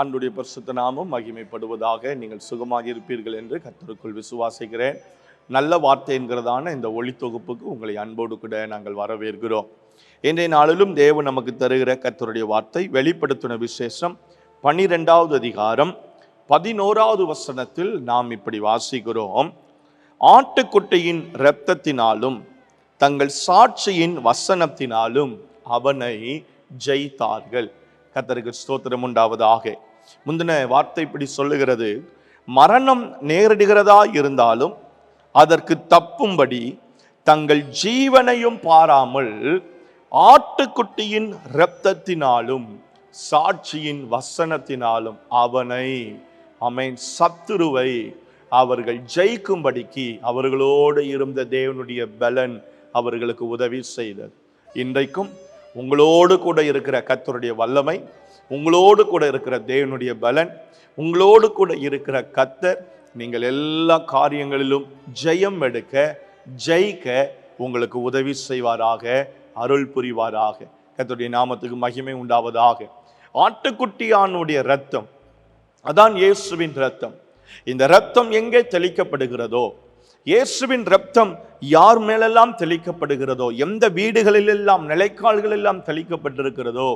ஆண்டுடைய பரிசுத்த நாமம் மகிமைப்படுவதாக நீங்கள் சுகமாக இருப்பீர்கள் என்று கர்த்தருக்குள் விசுவாசிக்கிறேன். நல்ல வார்த்தை என்கிறதான இந்த ஒளி தொகுப்புக்கு உங்களை அன்போடு கூட நாங்கள் வரவேற்கிறோம். இன்றைய நாளிலும் தேவன் நமக்கு தருகிற கத்தருடைய வார்த்தை வெளிப்படுத்தின விசேஷம் பன்னிரெண்டாவது அதிகாரம் பதினோராவது வசனத்தில் நாம் இப்படி வாசிக்கிறோம். ஆட்டுக்குட்டியின் இரத்தத்தினாலும் தங்கள் சாட்சியின் வசனத்தினாலும் அவனை ஜெயித்தார்கள். கத்தருக்கு ஸ்தோத்திரம் உண்டாவதாக முந்தின வார்த்தை இப்படி சொல்லுகிறது மரணம் நேரிடுகிறதா இருந்தாலும் அதற்கு தப்பும்படி தங்கள் ஜீவனையும் பாராமல் ஆட்டுக்குட்டியின் இரத்தத்தினாலும் சாட்சியின் வசனத்தினாலும் அவனை அமேன் சத்துருவை அவர்கள் ஜெயிக்கும்படிக்கு அவர்களோடு இருந்த தேவனுடைய பலன் அவர்களுக்கு உதவி செய்தது. இன்றைக்கும் உங்களோடு கூட இருக்கிற கத்தருடைய வல்லமை உங்களோடு கூட இருக்கிற தேவனுடைய பலன் உங்களோடு கூட இருக்கிற கத்தர் நீங்கள் எல்லா காரியங்களிலும் ஜெயம் எடுக்க ஜெயிக்க உங்களுக்கு உதவி செய்வாராக அருள் புரிவாராக. கத்தருடைய நாமத்துக்கு மகிமை உண்டாவதாக. ஆட்டுக்குட்டியானுடைய ரத்தம் அதான் இயேசுவின் ரத்தம் இந்த ரத்தம் எங்கே தெளிக்கப்படுகிறதோ இயேசுவின் ரத்தம் யார் மேலெல்லாம் தெளிக்கப்படுகிறதோ எந்த வீடுகளிலெல்லாம் நிலைக்கால்களெல்லாம் தெளிக்கப்பட்டிருக்கிறதோ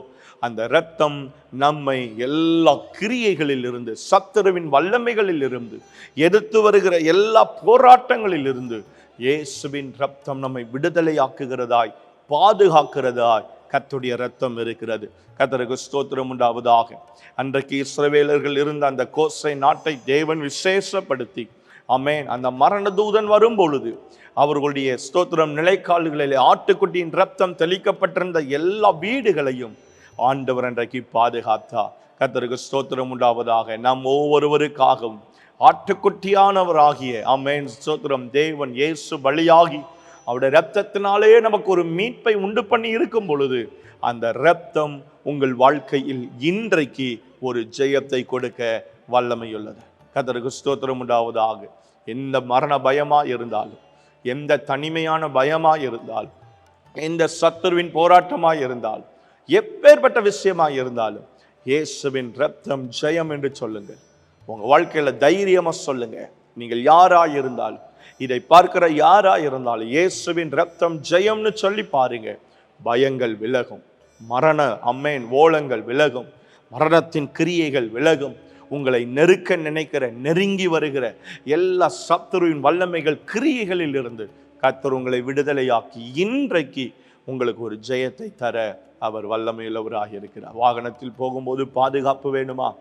அந்த ரத்தம் நம்மை எல்லா கிரியைகளில் இருந்து சத்துருவின் வல்லமைகளில் இருந்து எதிர்த்து வருகிற எல்லா போராட்டங்களில் இருந்து இயேசுவின் ரத்தம் நம்மை விடுதலையாக்குகிறதாய் பாதுகாக்கிறதாய் கத்துடைய ரத்தம் இருக்கிறது. கத்தருக்கு ஸ்தோத்திரம் உண்டாவதாக. அன்றைக்கு இஸ்ரவேலர்கள் இருந்த அந்த கோசை நாட்டை தேவன் விசேஷப்படுத்தி அமேன் அந்த மரண தூதன் வரும் பொழுது அவர்களுடைய ஸ்தோத்திரம் நிலைக்கால்களிலே ஆட்டுக்குட்டியின் ரத்தம் தெளிக்கப்பட்டிருந்த எல்லா வீடுகளையும் ஆண்டவர் அன்றைக்கு பாதுகாத்தா. கத்தருக்கு ஸ்தோத்திரம் உண்டாவதாக. நம் ஒவ்வொருவருக்காகவும் ஆட்டுக்குட்டியானவராகிய அமேன் ஸ்தோத்திரம். தேவன் இயேசு பலியாகி அவருடைய ரத்தத்தினாலே நமக்கு ஒரு மீட்பை உண்டு பண்ணி இருக்கும் பொழுது அந்த ரத்தம் உங்கள் வாழ்க்கையில் இன்றைக்கு ஒரு ஜெயத்தை கொடுக்க வல்லமையுள்ளது. கதருக்கு ஸ்தோத்திரம் உண்டாவதாக. எந்த மரண பயமாக இருந்தாலும் எந்த தனிமையான பயமாக இருந்தாலும் எந்த சத்துருவின் போராட்டமாக இருந்தாலும் எப்பேற்பட்ட விஷயமாக இருந்தாலும் இயேசுவின் ரத்தம் ஜெயம் என்று சொல்லுங்கள். உங்கள் வாழ்க்கையில் தைரியமாக சொல்லுங்கள் நீங்கள் யாராக இருந்தாலும் இதை பார்க்கிற யாராக இருந்தாலும் இயேசுவின் ரத்தம் ஜெயம்னு சொல்லி பாருங்க. பயங்கள் விலகும். மரண அம்மேன் ஓலங்கள் விலகும். மரணத்தின் கிரியைகள் விலகும். உங்களை நெருக்க நினைக்கிற நெருங்கி வருகிற எல்லா சத்துருவின் வல்லமைகள் கிரியைகளில் இருந்து கத்தர் உங்களை விடுதலையாக்கி இன்றைக்கு உங்களுக்கு ஒரு ஜெயத்தை தர அவர் வல்லமையுள்ளவராக இருக்கிறார். வாகனத்தில் போகும்போது பாதுகாப்பு வேணுமா?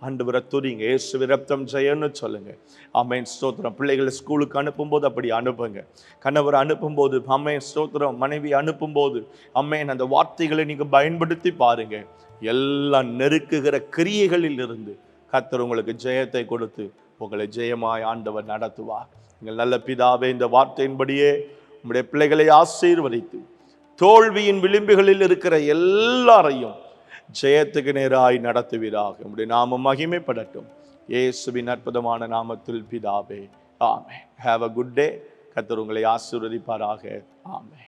ஆண்டு விர துரிங்க ஏசு விரப்தம் ஜெயன்னு சொல்லுங்க. அம்மையின் ஸ்தோத்திரம். பிள்ளைகளை ஸ்கூலுக்கு அனுப்பும்போது அப்படி அனுப்புங்க. கணவர் அனுப்பும்போது அம்மையின் ஸ்தோத்திரம். மனைவி அனுப்பும்போது அம்மையின் அந்த வார்த்தைகளை நீங்கள் பயன்படுத்தி பாருங்க. எல்லாம் நெருக்குகிற கிரியைகளில் இருந்து கத்தர் உங்களுக்கு ஜெயத்தை கொடுத்து உங்களை ஜெயமாய் ஆண்டவர் நடத்துவார். எங்கள் நல்ல பிதாவே இந்த வார்த்தையின்படியே உங்களுடைய பிள்ளைகளை ஆசீர்வதித்து தோல்வியின் விளிம்புகளில் இருக்கிற எல்லாரையும் ஜெயத்துக்கு நேராய் நடத்துவீராக. உங்களுடைய நாமம் மகிமைப்படட்டும். இயேசுவின் அற்புதமான நாமத்தில் பிதாவே ஆமே ஹாவ் அ குட் டே கத்தர் உங்களை ஆசீர்வதிப்பாராக. ஆமே